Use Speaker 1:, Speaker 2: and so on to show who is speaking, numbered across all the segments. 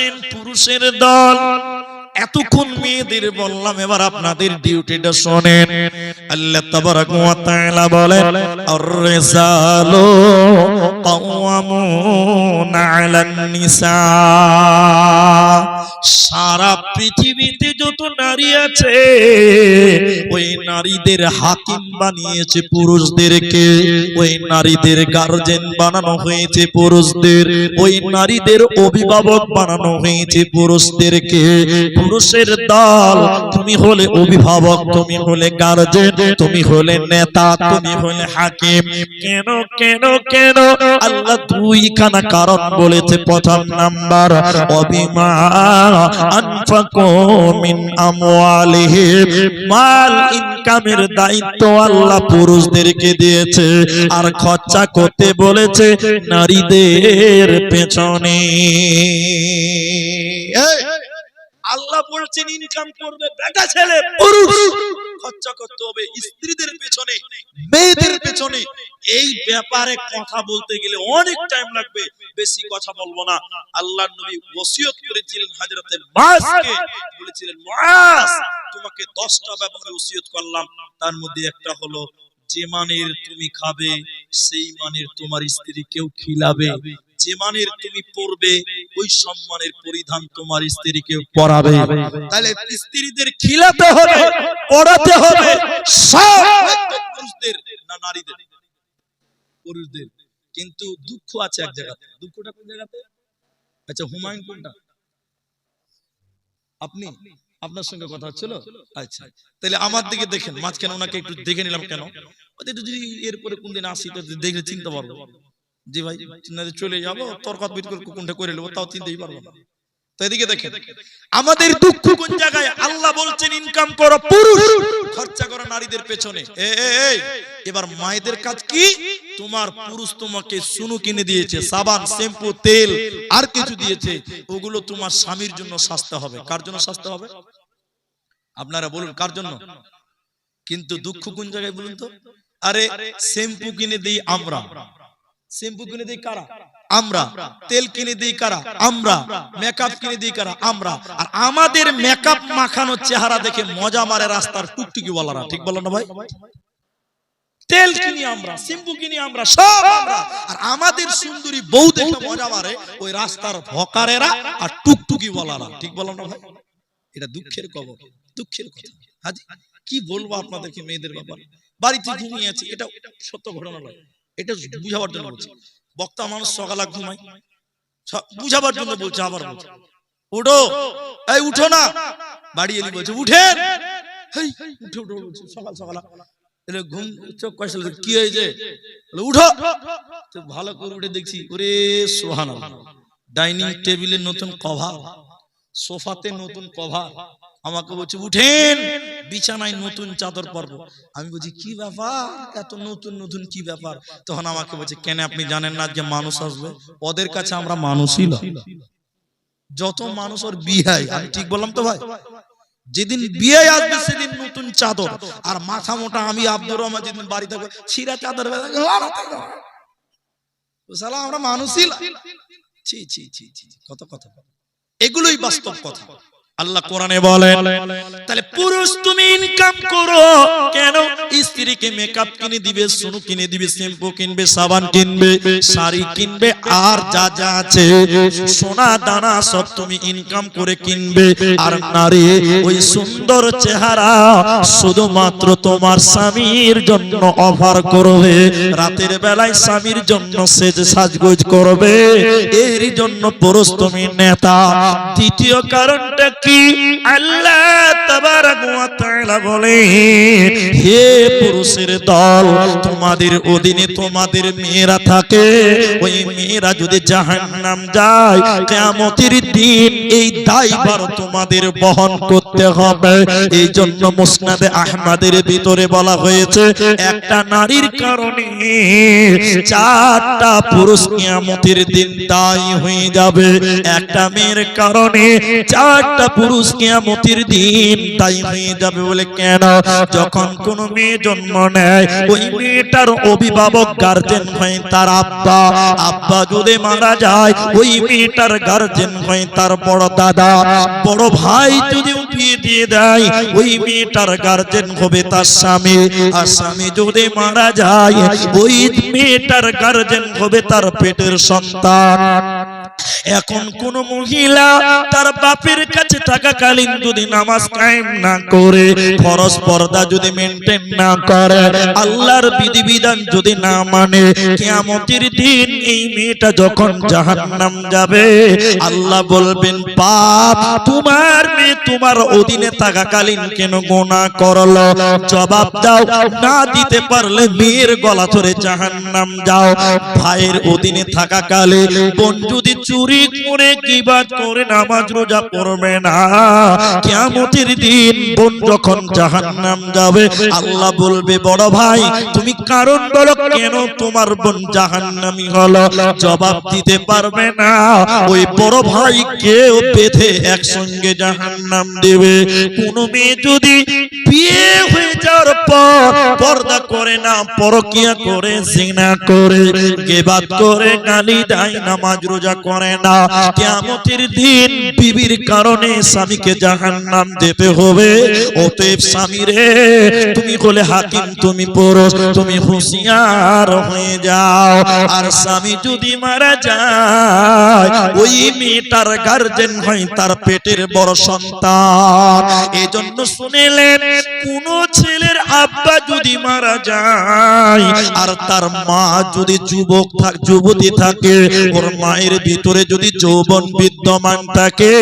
Speaker 1: শোনেন পুরুষের দল। এতক্ষণ মেয়েদের বললাম, এবার আপনাদের ডিউটিটা শোনেন। আল্লাহ তাবারাক ওয়া তাআলা বলেন আর-রিসালু কাওয়ামুন আলান নিসা সারা পৃথিবীতে যত নারী আছে, ওই নারীদের হাকিম বানিয়েছে পুরুষদেরকে, ওই নারীদের গার্জেন বানানো হয়েছে পুরুষদের, ওই নারীদের অভিভাবক বানানো হয়েছে পুরুষদেরকে। পুরুষের দল, তুমি হলে অভিভাবক, তুমি হলে গার্জেন তুমি হলে নেতা, তুমি হলে হাকিম। কেন কেন কেন? আল্লাহ দুইখানা কারণ বলেছে, প্রথম নাম্বার আনফাকু মিন মাল ইনকামের দায়িত্ব আল্লাহ পুরুষদেরকে দিয়েছে আর খরচা করতে বলেছে নারীদের পেছনে। আল্লাহ বলছেন, ইনকাম করবে বেটা ছেলে, পুরুষ। খরচা করতে হবে স্ত্রীদের পেছনে, মেয়েদের পেছনে। এই ব্যাপারে কথা বলতে গেলে অনেক টাইম লাগবে, বেশি কথা বলব না। আল্লাহ নবী ওসিয়ত করেছিলেন হযরতে মাসকে। বলেছিলেন মুআজ তোমাকে 10টা ব্যাপারে ওসিয়ত করলাম। তার মধ্যে একটা হলো, যে মানের তুমি খাবে, সেই মানের তোমার স্ত্রী কেউ খিলাবে। যে মানের তুমি পরবে ওই সম্মানের পরিধান তোমার স্ত্রীকে পরাবে। তাহলে স্ত্রীদের খিলাতে হবে পড়াতে হবে। সব পুরুষদের না নারীদের? পুরুষদের। কিন্তু দুঃখ আছে এক জায়গাতে। দুঃখটা কোন জায়গাতে? আচ্ছা হুমায়ুন কোনটা? আপনি? আপনার সঙ্গে কথা হচ্ছিল? আচ্ছা। তাহলে আমার দিকে দেখেন। মাঝখানে ওনাকে একটু দেখে নিলাম কেন? ওদের যদি এরপরে কোনদিন আসি তো দেখলে চিনতে পারব। জি ভাই চলে যাব তর্কাত বিতর্ক কোনটা করে নেব তাও চিনতেই পারব না। তো এদিকে দেখেন আমাদের দুঃখ কোন জায়গায়? আল্লাহ বলছেন ইনকাম করো পুরুষ খরচা করো নারীদের পেছনে। এই, এবার মায়েদের কাজ কি? তোমার পুরুষ তোমাকে সুনু কিনে দিয়েছে সাবান শ্যাম্পু তেল আর কিছু দিয়েছে ওগুলো তোমার স্বামীর জন্য সাজতে হবে। কার জন্য সাজতে হবে? আপনারা বলুন কার জন্য? কিন্তু দুঃখ কোন জায়গায় বলুন তো? আরে শ্যাম্পু কিনে দিই আমরা। শ্যাম্পু কিনে দিই কারা? আমরা। তেল কিনে দিই কারা? আমরা। মেকআপ কিনে দিই কারা? আমরা। আর আমাদের মেকআপ মাখানো চেহারা দেখে মজা মারে রাস্তার টুকটুকি বলারা ঠিক বলো না ভাই? তেল কিনি আমরা শ্যাম্পু কিনি আমরা সব আমরা। আর আমাদের সুন্দরী বউ দেখে মজা মারে ওই রাস্তার ভকারেরা আর টুকটুকি বলারা ঠিক বলো না ভাই? এটা দুঃখের খবর। দুঃখের কথা। হাজি কি বলব আপনাদেরকে মেয়েদের ব্যাপারে? বাড়িতে ঘুমিয়ে আছে। এটা সত্য ঘটনা নয়। এটা বুঝাবার জন্য বলছি। বক্তা মানুষ সকালে ঘুমায়। বুঝাবার জন্য বলছে আবার বলছে। উঠো। এই উঠো না। বাড়ি এলি বলছে উঠেন। উঠে উঠো বলছে, সকাল সকাল। ঘুম চোখ কয়েছিল কি হয়েছে? উঠো। তো ভালো করে উঠে দেখছি ওরে সোহানা ডাইনিং টেবিলে নতুন কভার। সোফাতে নতুন কভার। আমাকে বলছে উঠেন বিছানায় নতুন চাদর পরবো আমি বলছি কি ব্যাপার এত নতুন নতুন কি ব্যাপার তখন আমাকে বলছে কেন আপনি জানেন না যে মানুষ আসবে ওদের কাছে আমরা মানুষই। যত মানুষ ওর বিয়ে আমি ঠিক বললাম তো ভাই যেদিন বিয়ে আসবে সেদিন নতুন চাদর আর মাথা মোটা আমি আব্দুর রহমান যেদিন বাড়ি থাকব ছিঁড়া চাদর বেলা আমরা মানুষই ছি ছি ছি ছি কত কথা এগুলোই বাস্তব কথা আল্লাহ কোরআনে বলেন তাহলে পুরুষ তুমি ইনকাম করো। কেন? স্ত্রীকে মেকআপ কিনে দিবে, সোনু কিনে দিবে শ্যাম্পু কিনবে, সাবান কিনবে, শাড়ি কিনবে, আর যা যা আছে, সোনা দানা সব তুমি ইনকাম করে কিনবে। আর নারী, ওই সুন্দর চেহারা শুধুমাত্র তোমার স্বামীর জন্য অফার করবে। রাতের বেলায় স্বামীর জন্য সেজ সাজগোজ করবে। এর জন্য পুরুষ তুমি নেতা। দ্বিতীয় কারণটা কি? আল্লাহ তাবারাক ওয়া তাআলা বলে, হে পুরুষের দল তোমাদের অধীনে তোমাদের মেয়েরা থাকে। ওই মেয়েরা যদি জাহান্নাম যায়, কিয়ামতের দিন এই দায়ভার তোমাদের বহন করতে হবে। এই জন্য মুসনাদে আহমদের ভিতরে বলা হয়েছে, একটা নারীর কারণে চারটা পুরুষ কিয়ামতের দিন দায়ী হয়ে যাবে। একটা মেয়ের কারণে চারটা
Speaker 2: পুরুষ কিয়ামতের দিন তাই হয়ে যাবে বলে কেন? যখন কোন মেয়ে জন্ম নেয় ওই মেয়েটার অভিভাবক গার্জেন হয় তার আব্বা। আব্বা যদি মারা যায়, ওই মেয়েটার গার্জেন হয় তার বড় দাদা। বড় ভাই যদি উঠিয়ে দিয়ে দেয়, ওই মেয়েটার গার্জেন হবে তার স্বামী। আর স্বামী যদি মারা যায়, ওই মেয়েটার গার্জেন হবে তার পেটের সন্তান। এখন কোন মহিলা তার বাপের কাছে থাকাকালীন যদি নামাজ কায়েম না করে, ফরজ পর্দা যদি মেনটেন না করে, আল্লাহর বিধিবিধান যদি না মানে কিয়ামতের দিন এই মেয়েটা যখন জাহান্নাম যাবে, আল্লাহ বলবেন পাপ তোমার মেয়ে তোমার অধীনে থাকাকালীন কেন গোনা করল? জবাব দাও, না দিতে পারলে মেয়ের গলা ধরে জাহান্নাম যাও। ভাইয়ের অধীনে থাকাকালে বোন যদি চুরি করে কিবাদ করে নামাজ রোজা পড়বে না। দিন বোন যখন যাবে, আল্লাহ বলবে, বড় ভাই, তুমি কারণ বলো কেন তোমার বোন হলো? জবাব দিতে পারবে না। ওই বড় ভাই কেউ বেঁধে একসঙ্গে জাহান্নাম দেবে। কোন মেয়ে যদি বিয়ে হয়ে যাওয়ার পর পর্দা করে না, পরকিয়া করে, জিনা করে গেবাত করে, গালি নামাজ রোজা করে না। কিয়ামতের দিন বিবির কারণে স্বামীকে জাহান নাম যেতে হবে। অতএব স্বামী রে, তুমি হলে হাকিম, তুমি পুরুষ, তুমি হুঁশিয়ার হয়ে যাও। আর স্বামী যদি মারা যায়, ওই মেয়েটার গার্জেন হয় তার পেটের বড় সন্তান। এজন্য শুনেলেন, কোন ছেলের আব্বা যদি মারা যায়, আর তার মা যদি যুবক থাক, যুবতী থাকে, ওর মায়ের ভিতরে যদি যৌবন বিদ্যমান থাকে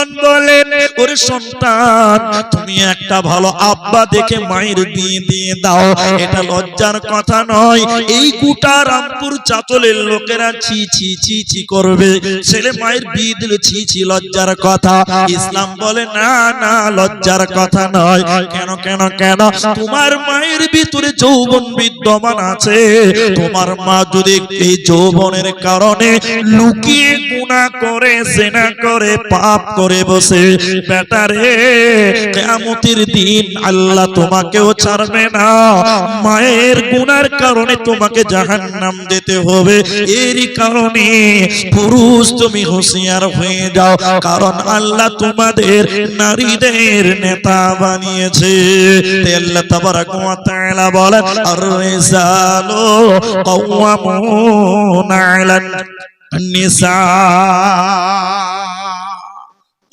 Speaker 2: মুহাদ্দিসিনগণ বলেন ওরে সন্তান, তুমি একটা ভালো আব্বা দেখে মায়ের বিয়ে দিয়ে দাও। এটা লজ্জার কথা নয়। এই গোটা রামপুর চাতলের লোকেরা ছি ছি ছি ছি করবে। ছেলে মায়ের বিয়ে দিলে ছি ছি লজ্জার কথা। ইসলাম বলে, না না, লজ্জার কথা নয়। কেন কেন কেন? তোমার মায়ের ভিতরে যৌবন বিদ্যমান আছে। তোমার মা যদি এই যৌবনের কারণে লুকিয়ে গুনাহ করে সেনা করে, পাপ করে বসে। বেটারে কিয়ামতের দিন আল্লাহ তোমাকেও ছাড়বে না। মায়ের গুনার কারণে তোমাকে জাহান্নাম দিতে হবে। এরই কারণে পুরুষ তুমি হুঁশিয়ার হয়ে যাও, কারণ আল্লাহ তোমাদের নারীদের নেতা বানিয়েছে। আল্লাহ তাবারাক ওয়া তাআলা বলেন আর রিজালু কাওয়ামুনা আলান নিসা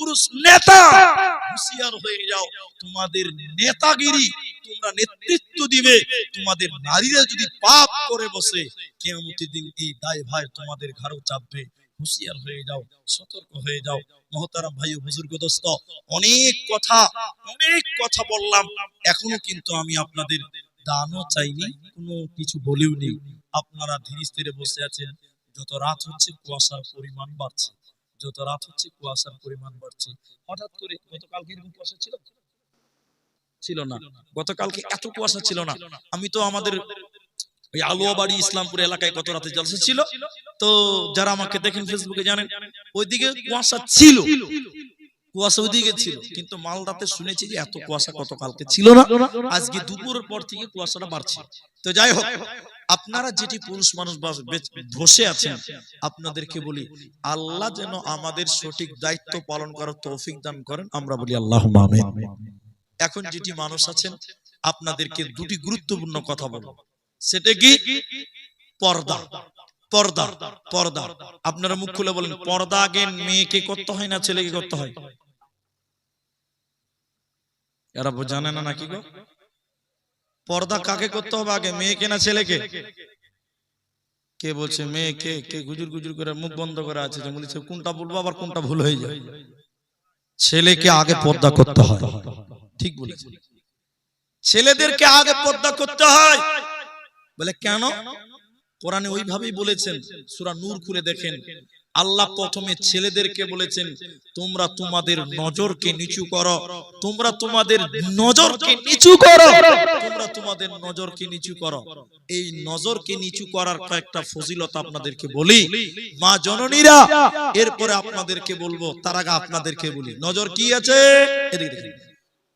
Speaker 1: পুরুষ নেতা, হুঁশিয়ার হয়ে যাও। তোমাদের নেতাগিরি তোমরা নেতৃত্ব দিবে। তোমাদের নারীরা যদি পাপ করে বসে, কিয়ামতের দিন এই দায় ভাই তোমাদের ঘাড়ও চাপবে। হুঁশিয়ার হয়ে যাও, সতর্ক হয়ে যাও। মহতারাম ভাই ও বুজুর্গ দোস্ত, অনেক কথা অনেক কথা বললাম। এখনও কিন্তু আমি আপনাদের দানও চাইনি, কোনো কিছু বলেও নেই। আপনারা ধীরে স্থিরে বসে আছেন। যত রাত হচ্ছে, কুয়াশার পরিমাণ বাড়ছে। যত রাত হচ্ছে কুয়াশার পরিমাণ বাড়ছে। হঠাৎ করে গতকালকে এরকম কুয়াশা ছিল? ছিল না। গতকালকে এত কুয়াশা ছিল না। আমি তো আমাদের ওই আলোয়াবাড়ি ইসলামপুর এলাকায় গত রাতে জলসা ছিল। তো যারা আমাকে দেখেন ফেসবুকে জানেন ওইদিকে কুয়াশা ছিল। কুয়াশা ওইদিকে ছিল। কিন্তু মালদাতে শুনেছি যে এত কুয়াশা গতকালকে ছিল না। আজকে দুপুরের পর থেকে কুয়াশাটা বাড়ছে। তো যাই হোক আপনারা যেটি পুরুষ মানুষ বাস- আছেন আপনাদেরকে বলি আল্লাহ যেন আমাদের সঠিক দায়িত্ব পালন করার তৌফিক দান করেন আমরা বলি আল্লাহ এখন যেটি মানুষ আছেন আপনাদেরকে দুটি গুরুত্বপূর্ণ কথা বলব। সেটা কি? পর্দা। পর্দা। পর্দা। আপনারা মুখ খুলে বলেন পর্দা আগে মেয়েকে করতে হয় না ছেলেকে করতে হয়? এরা জানে না নাকি গো? পর্দা কাকে করতে হবে আগে? মেয়েকে না ছেলেকে? কে বলছে মেয়ে কে কে গুজুর গুজুর করে মুখ বন্ধ করে আছে? যে বলেছে কোনটা বলব আবার কোনটা ভুল হয়ে যায়? ছেলেকে আগে পর্দা করতে হয়। ঠিক বলেছে। ছেলেদেরকে আগে পর্দা করতে হয়। বলে কেন? কোরআনে ওইভাবেই বলেছেন সূরা নূর খুলে দেখেন। আল্লাহ প্রথমে ছেলেদেরকে বলেছেন তোমরা তোমাদের নজরকে নিচু করো তোমরা তোমাদের নজরকে নিচু করো তোমরা তোমাদের নজরকে নিচু করো। এই নজরকে নিচু করার কয়েকটা ফজিলত আপনাদেরকে বলি। মা জননীরা এরপরে আপনাদেরকে বলব তার আগে আপনাদেরকে বলি। নজর কি আছে?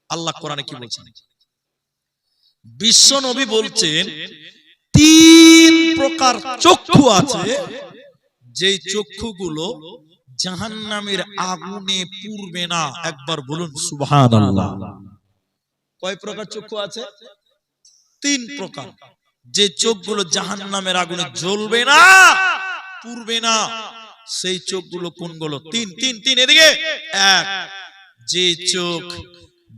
Speaker 1: আল্লাহ কোরআনে কি বলছেন? বিশ্ব নবী বলছেন তিন প্রকার চক্ষু আছে। যেই চক্ষুগুলো জাহান্নামের আগুনে পুড়বে না। একবার বলুন সুবহানাল্লাহ। কয় প্রকার চক্ষু আছে? তিন প্রকার। যে চোখগুলো জাহান্নামের আগুনে জ্বলবে না পুড়বে না সেই চোখগুলো কোনগুলো? তিন তিন তিন এদিকে। এক যে চোখ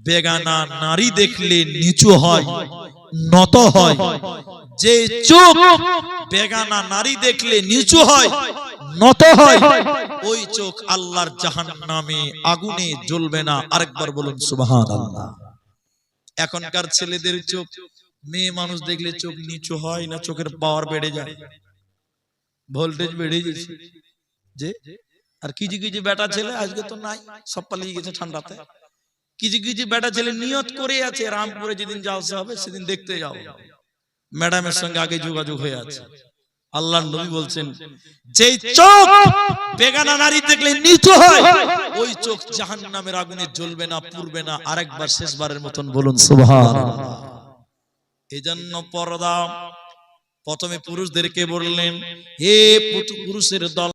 Speaker 1: বেগানা নারী দেখলে নিচু হয় নত হয় যে চোখ বেগানা নারী দেখলে নিচু হয়, নত হয়, ওই চোখ আল্লাহর জাহান নামে আগুনে জ্বলবে না। আরেকবার বলুন সুবাহান আল্লাহ এখনকার ছেলেদের চোখ, মেয়ে মানুষ দেখলে চোখ নিচু হয় না, চোখের পাওয়ার বেড়ে যায়? ভোল্টেজ বেড়ে গেছে। যে? আর কিছু কিছু বেটা ছেলে, আজকে তো নাই, সব পালিয়ে গেছে ঠান্ডাতে। কিছু কিছু বেটা ছেলে নিয়ত করে আছে, রামপুরে যেদিন যাওয়া হবে, সেদিন দেখতে যাও। ম্যাডামের সঙ্গে আগে যোগাযোগ হয়ে আছে। আল্লাহ নবী বলছেন যে চোখ বেগানা নারী দেখলে নিচু হয় ওই চোখ জাহান্নামের আগুনে জ্বলবে না পুড়বে না আরেকবার শেষবারের মতন বলুন সুবহানাল্লাহ। এজন্য পর্দা প্রথমে পুরুষদেরকে বললেন হে পুরুষের দল